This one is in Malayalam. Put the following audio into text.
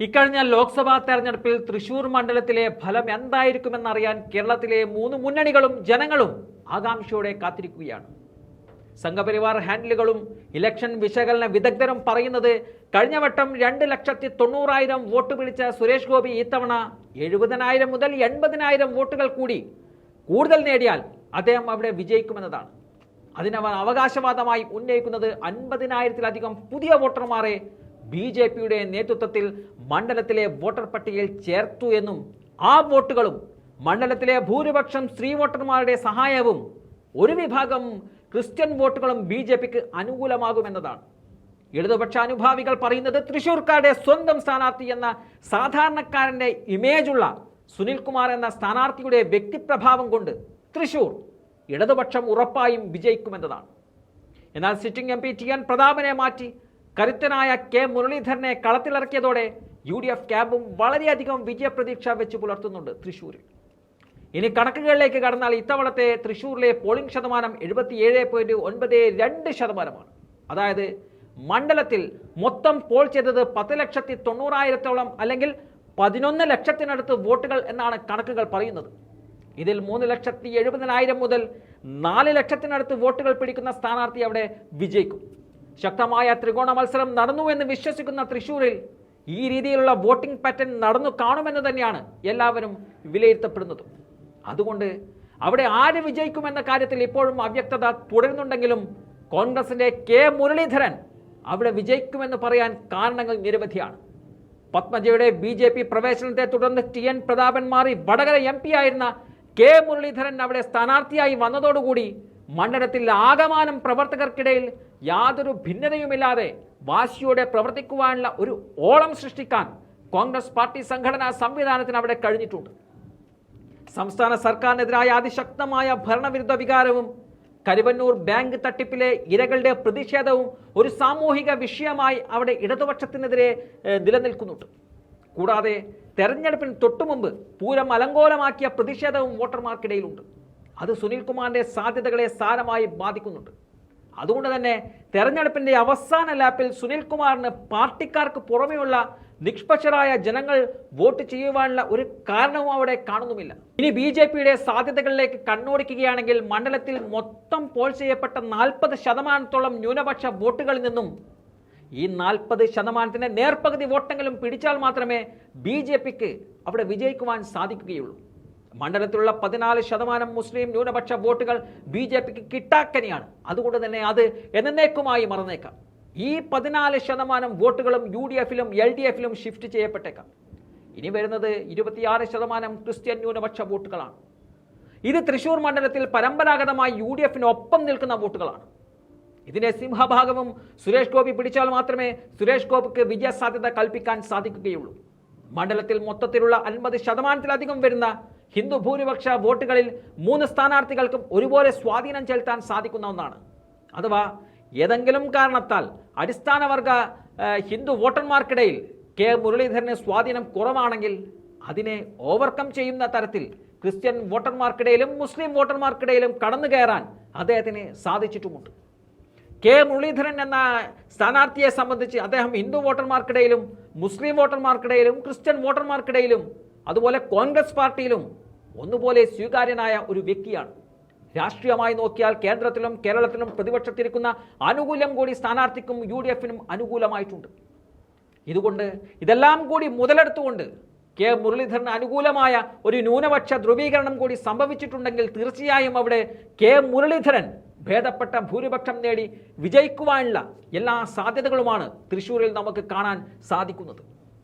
ഇക്കഴിഞ്ഞ ലോക്സഭാ തെരഞ്ഞെടുപ്പിൽ തൃശൂർ മണ്ഡലത്തിലെ ഫലം എന്തായിരിക്കുമെന്നറിയാൻ കേരളത്തിലെ മൂന്ന് മുന്നണികളും ജനങ്ങളും ആകാംക്ഷയോടെ കാത്തിരിക്കുകയാണ്. സംഘപരിവാർ ഹാൻഡിലുകളും ഇലക്ഷൻ വിശകലന വിദഗ്ധരും പറയുന്നത് കഴിഞ്ഞ വട്ടം രണ്ട് ലക്ഷത്തി തൊണ്ണൂറായിരം വോട്ട് പിടിച്ച സുരേഷ് ഗോപി ഇത്തവണ എഴുപതിനായിരം മുതൽ എൺപതിനായിരം വോട്ടുകൾ കൂടി കൂടുതൽ നേടിയാൽ അദ്ദേഹം അവിടെ വിജയിക്കുമെന്നതാണ്. അതിനവർ അവകാശവാദമായി ഉന്നയിക്കുന്നത് അൻപതിനായിരത്തിലധികം പുതിയ വോട്ടർമാരെ ബി ജെ പിയുടെ നേതൃത്വത്തിൽ മണ്ഡലത്തിലെ വോട്ടർ പട്ടികയിൽ ചേർത്തു എന്നും ആ വോട്ടുകളും മണ്ഡലത്തിലെ ഭൂരിപക്ഷം സ്ത്രീ വോട്ടർമാരുടെ സഹായവും ഒരു വിഭാഗം ക്രിസ്ത്യൻ വോട്ടുകളും ബി ജെ പിക്ക് അനുകൂലമാകുമെന്നതാണ്. ഇടതുപക്ഷ അനുഭാവികൾ പറയുന്നത് തൃശൂർക്കാരുടെ സ്വന്തം സ്ഥാനാർത്ഥി എന്ന സാധാരണക്കാരന്റെ ഇമേജുള്ള സുനിൽകുമാർ എന്ന സ്ഥാനാർത്ഥിയുടെ വ്യക്തിപ്രഭാവം കൊണ്ട് തൃശൂർ ഇടതുപക്ഷം ഉറപ്പായും വിജയിക്കുമെന്നതാണ്. എന്നാൽ sitting M P T N പ്രതാപനെ മാറ്റി കരുത്തനായ കെ മുരളീധരനെ കളത്തിലിറക്കിയതോടെ യു ഡി എഫ് ക്യാമ്പും വളരെയധികം വിജയപ്രതീക്ഷ വെച്ച് പുലർത്തുന്നുണ്ട് തൃശൂരിൽ. ഇനി കണക്കുകളിലേക്ക് കടന്നാൽ ഇത്തവണത്തെ തൃശൂരിലെ പോളിംഗ് ശതമാനം എഴുപത്തിയേഴ് പോയിന്റ് ഒൻപത് രണ്ട് ശതമാനമാണ്. അതായത് മണ്ഡലത്തിൽ മൊത്തം പോൾ ചെയ്തത് പത്ത് ലക്ഷത്തി തൊണ്ണൂറായിരത്തോളം അല്ലെങ്കിൽ പതിനൊന്ന് ലക്ഷത്തിനടുത്ത് വോട്ടുകൾ എന്നാണ് കണക്കുകൾ പറയുന്നത്. ഇതിൽ മൂന്ന് ലക്ഷത്തി എഴുപതിനായിരം മുതൽ നാല് ലക്ഷത്തിനടുത്ത് വോട്ടുകൾ പിടിക്കുന്ന സ്ഥാനാർത്ഥി അവിടെ വിജയിക്കും. ശക്തമായ ത്രികോണ മത്സരം നടന്നു എന്ന് വിശ്വസിക്കുന്ന തൃശൂരിൽ ഈ രീതിയിലുള്ള വോട്ടിംഗ് പാറ്റേൺ നടന്നു കാണുമെന്ന് തന്നെയാണ് എല്ലാവരും വിലയിരുത്തപ്പെടുന്നത്. അതുകൊണ്ട് അവിടെ ആര് വിജയിക്കുമെന്ന കാര്യത്തിൽ ഇപ്പോഴും അവ്യക്തത തുടരുന്നുണ്ടെങ്കിലും കോൺഗ്രസിന്റെ കെ മുരളീധരൻ അവിടെ വിജയിക്കുമെന്ന് പറയാൻ കാരണങ്ങൾ നിരവധിയാണ്. പത്മജയുടെ ബി ജെ പി പ്രവേശനത്തെ തുടർന്ന് ടി എൻ പ്രതാപൻ മാറി വടകര എം പി ആയിരുന്ന കെ മുരളീധരൻ അവിടെ സ്ഥാനാർത്ഥിയായി വന്നതോടുകൂടി മണ്ഡലത്തിൽ ആകമാനം പ്രവർത്തകർക്കിടയിൽ യാതൊരു ഭിന്നതയുമില്ലാതെ വാശിയോടെ പ്രവർത്തിക്കുവാനുള്ള ഒരു ഓളം സൃഷ്ടിക്കാൻ കോൺഗ്രസ് പാർട്ടി സംഘടനാ സംവിധാനത്തിന് അവിടെ കഴിഞ്ഞിട്ടുണ്ട്. സംസ്ഥാന സർക്കാരിനെതിരായ അതിശക്തമായ ഭരണവിരുദ്ധ വികാരവും കരുവന്നൂർ ബാങ്ക് തട്ടിപ്പിലെ ഇരകളുടെ പ്രതിഷേധവും ഒരു സാമൂഹിക വിഷയമായി അവിടെ ഇടതുപക്ഷത്തിനെതിരെ നിലനിൽക്കുന്നുണ്ട്. കൂടാതെ തെരഞ്ഞെടുപ്പിന് തൊട്ടുമുമ്പ് പൂരം അലങ്കോലമാക്കിയ പ്രതിഷേധവും വോട്ടർമാർക്കിടയിലുണ്ട്. അത് സുനിൽകുമാറിന്റെ സാധ്യതകളെ സാരമായി ബാധിക്കുന്നുണ്ട്. അതുകൊണ്ട് തന്നെ തെരഞ്ഞെടുപ്പിന്റെ അവസാന ലാപ്പിൽ സുനിൽകുമാറിന് പാർട്ടിക്കാർക്ക് പുറമെയുള്ള നിഷ്പക്ഷരായ ജനങ്ങൾ വോട്ട് ചെയ്യുവാനുള്ള ഒരു കാരണവും അവിടെ കാണുന്നുമില്ല. ഇനി ബി ജെ പിയുടെ സാധ്യതകളിലേക്ക് കണ്ണോടിക്കുകയാണെങ്കിൽ മണ്ഡലത്തിൽ മൊത്തം പോൾ ചെയ്യപ്പെട്ട നാൽപ്പത് ശതമാനത്തോളം ന്യൂനപക്ഷ വോട്ടുകളിൽ നിന്നും ഈ നാൽപ്പത് ശതമാനത്തിന്റെ നേർപ്പകുതി വോട്ടെങ്കിലും പിടിച്ചാൽ മാത്രമേ ബി അവിടെ വിജയിക്കുവാൻ സാധിക്കുകയുള്ളൂ. മണ്ഡലത്തിലുള്ള പതിനാല് ശതമാനം മുസ്ലിം ന്യൂനപക്ഷ വോട്ടുകൾ ബി ജെ പിക്ക് കിട്ടാക്കനിയാണ്. അതുകൊണ്ട് തന്നെ അത് എന്നേക്കുമായി മറന്നേക്കാം. ഈ പതിനാല് ശതമാനം വോട്ടുകളും യു ഡി എഫിലും എൽ ഡി എഫിലും ഷിഫ്റ്റ് ചെയ്യപ്പെട്ടേക്കാം. ഇനി വരുന്നത് ഇരുപത്തിയാറ് ശതമാനം ക്രിസ്ത്യൻ ന്യൂനപക്ഷ വോട്ടുകളാണ്. ഇത് തൃശൂർ മണ്ഡലത്തിൽ പരമ്പരാഗതമായി യു ഡി എഫിന് ഒപ്പം നിൽക്കുന്ന വോട്ടുകളാണ്. ഇതിന്റെ സിംഹഭാഗവും സുരേഷ് ഗോപി പിടിച്ചാൽ മാത്രമേ സുരേഷ് ഗോപിക്ക് വിജയസാധ്യത കൽപ്പിക്കാൻ സാധിക്കുകയുള്ളൂ. മണ്ഡലത്തിൽ മൊത്തത്തിലുള്ള അൻപത് ശതമാനത്തിലധികം വരുന്ന ഹിന്ദു ഭൂരിപക്ഷ വോട്ടുകളിൽ മൂന്ന് സ്ഥാനാർത്ഥികൾക്കും ഒരുപോലെ സ്വാധീനം ചെലുത്താൻ സാധിക്കുന്ന ഒന്നാണ്. അഥവാ ഏതെങ്കിലും കാരണത്താൽ അടിസ്ഥാനവർഗ വർഗ ഹിന്ദു വോട്ടർമാർക്കിടയിൽ കെ മുരളീധരന് സ്വാധീനം കുറവാണെങ്കിൽ അതിനെ ഓവർകം ചെയ്യുന്ന തരത്തിൽ ക്രിസ്ത്യൻ വോട്ടർമാർക്കിടയിലും മുസ്ലിം വോട്ടർമാർക്കിടയിലും കടന്നു കയറാൻ അദ്ദേഹത്തിന് സാധിച്ചിട്ടുമുണ്ട്. കെ മുരളീധരൻ എന്ന സ്ഥാനാർത്ഥിയെ സംബന്ധിച്ച് അദ്ദേഹം ഹിന്ദു വോട്ടർമാർക്കിടയിലും മുസ്ലിം വോട്ടർമാർക്കിടയിലും ക്രിസ്ത്യൻ വോട്ടർമാർക്കിടയിലും അതുപോലെ കോൺഗ്രസ് പാർട്ടിയിലും ഒന്നുപോലെ സ്വീകാര്യനായ ഒരു വ്യക്തിയാണ്. രാഷ്ട്രീയമായി നോക്കിയാൽ കേന്ദ്രത്തിലും കേരളത്തിലും പ്രതിപക്ഷത്തിരിക്കുന്ന ആനുകൂല്യം കൂടി സ്ഥാനാർത്ഥിക്കും യു ഡി എഫിനും അനുകൂലമായിട്ടുണ്ട്. ഇതുകൊണ്ട് ഇതെല്ലാം കൂടി മുതലെടുത്തുകൊണ്ട് കെ മുരളീധരന് അനുകൂലമായ ഒരു ന്യൂനപക്ഷ ധ്രുവീകരണം കൂടി സംഭവിച്ചിട്ടുണ്ടെങ്കിൽ തീർച്ചയായും അവിടെ കെ മുരളീധരൻ ഭേദപ്പെട്ട ഭൂരിപക്ഷം നേടി വിജയിക്കുവാനുള്ള എല്ലാ സാധ്യതകളുമാണ് തൃശ്ശൂരിൽ നമുക്ക് കാണാൻ സാധിക്കുന്നത്.